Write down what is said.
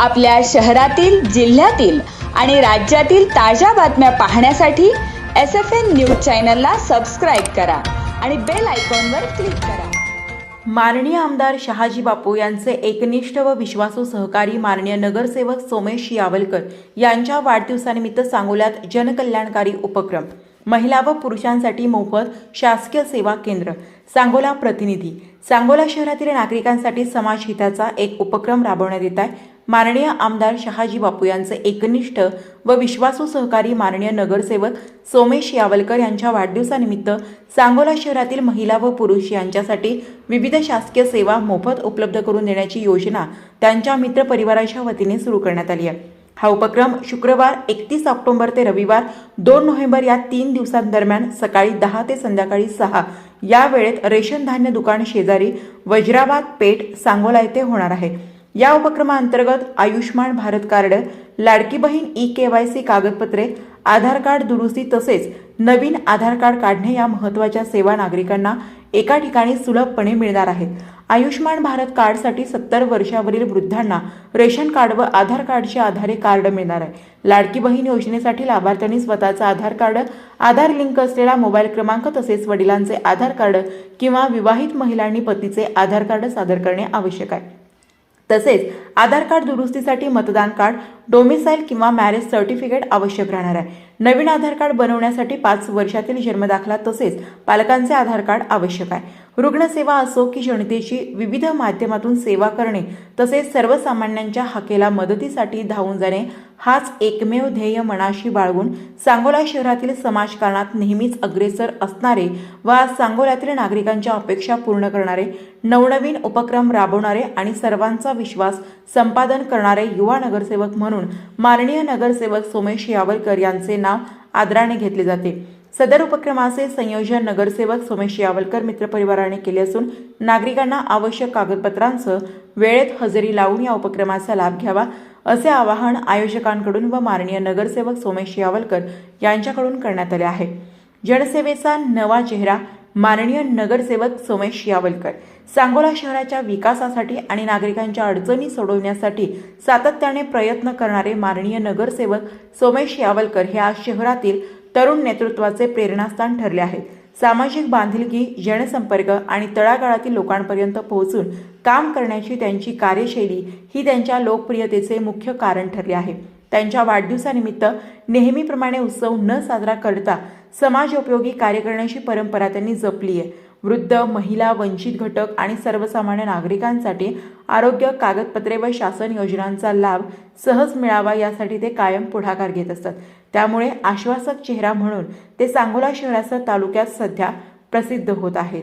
आपल्या शहरातील जिल्ह्यातील आणि राज्यातील ताज्या बातम्या पाहण्यासाठी एस एफ एन न्यूज चॅनलला सबस्क्राईब करा आणि बेल आयकॉनवर क्लिक करा. माननीय आमदार शहाजी बापू यांचे एकनिष्ठ व विश्वासू सहकारी माननीय नगरसेवक सोमेश यावलकर यांच्या वाढदिवसानिमित्त सांगोल्यात जनकल्याणकारी उपक्रम महिला व पुरुषांसाठी मोफत शासकीय सेवा केंद्र सांगोला प्रतिनिधी सांगोला शहरातील नागरिकांसाठी समाज हिताचा एक उपक्रम राबवण्यात येत आहे. माननीय आमदार शहाजी बापू यांचे एकनिष्ठ व विश्वासू सहकारी माननीय नगरसेवक सोमेश यावलकर यांच्या वाढदिवसानिमित्त सांगोला शहरातील महिला व पुरुष यांच्यासाठी विविध शासकीय सेवा मोफत उपलब्ध करून देण्याची योजना त्यांच्या मित्र परिवाराच्या वतीने सुरू करण्यात आली आहे. हा उपक्रम शुक्रवार एकतीस ऑक्टोबर ते रविवार दोन नोव्हेंबर या तीन दिवसांदरम्यान सकाळी दहा ते संध्याकाळी सहा या वेळेत रेशन धान्य दुकान शेजारी वज्राबाद पेठ सांगोला येथे होणार आहे. या उपक्रमाअंतर्गत Ayushman Bharat card Ladki Bahin E K Y C कागदपत्रे आधार कार्ड दुरुस्ती तसेच नवीन आधार कार्ड काढणे या महत्त्वाच्या सेवा नागरिकांना एका ठिकाणी सुलभपणे मिळणार आहेत. आयुष्मान भारत कार्डसाठी सत्तर वर्षावरील वृद्धांना रेशन कार्ड व आधार कार्डच्या आधारे कार्ड मिळणार आहे. लाडकी बहीण योजनेसाठी लाभार्थ्यांनी स्वतःचं आधार कार्ड आधार लिंक असलेला मोबाईल क्रमांक तसेच वडिलांचे आधार कार्ड किंवा विवाहित महिलांनी पतीचे आधार कार्ड सादर करणे आवश्यक आहे. तसेच आधार कार्ड दुरुस्तीसाठी मतदान कार्ड डोमिसाईल किंवा मॅरेज सर्टिफिकेट आवश्यक राहणार आहे. नवीन आधार कार्ड बनवण्यासाठी पाच वर्षातील जन्मदाखला तसेच पालकांचे आधार कार्ड आवश्यक आहे. रुग्णसेवा असो की जनतेची विविध माध्यमातून सेवा करणे तसेच सर्वसामान्यांच्या हाकेला मदतीसाठी धावून जाणे हाच एकमेव ध्येय मनाशी बाळगून सांगोला शहरातील समाजकारणात नेहमीच अग्रेसर असणारे व सांगोल्यातील नागरिकांच्या अपेक्षा पूर्ण करणारे नवनवीन उपक्रम राबवणारे आणि सर्वांचा विश्वास संपादन करणारे युवा नगरसेवक म्हणून माननीय नगरसेवक सोमेश यावलकर यांचे नाव आदराने घेतले जाते. सदर उपक्रमाचे संयोजन नगरसेवक सोमेश यावलकर मित्रपरिवाराने केले असून नागरिकांना आवश्यक कागदपत्रांसह वेळेत हजेरी लावून या उपक्रमाचा लाभ घ्यावा असे आवाहन आयोजकांकडून व माननीय नगरसेवक सोमेश यावलकर यांच्याकडून करण्यात आले आहे. जनसेवेचा नवा चेहरा माननीय नगरसेवक सोमेश यावलकर. सांगोला शहराच्या विकासासाठी आणि नागरिकांच्या अडचणी सोडवण्यासाठी सातत्याने प्रयत्न करणारे माननीय नगरसेवक सोमेश यावलकर हे आज शहरातील तरुण नेतृत्वाचे प्रेरणास्थान ठरले आहेत. सामाजिक बांधिलकी जनसंपर्क आणि तळागाळातील लोकांपर्यंत पोहोचून काम करण्याची त्यांची कार्यशैली ही त्यांच्या लोकप्रियतेचे मुख्य कारण ठरले आहे. त्यांच्या वाढदिवसानिमित्त नेहमीप्रमाणे उत्सव न साजरा करता समाजोपयोगी कार्य करण्याची परंपरा त्यांनी जपली आहे. वृद्ध महिला वंचित घटक आणि सर्वसामान्य नागरिकांसाठी आरोग्य कागदपत्रे व शासन योजनांचा लाभ सहज मिळावा यासाठी ते कायम पुढाकार घेत असतात. त्यामुळे आश्वासक चेहरा म्हणून ते सांगोला शहरासह तालुक्यात सध्या प्रसिद्ध होत आहेत.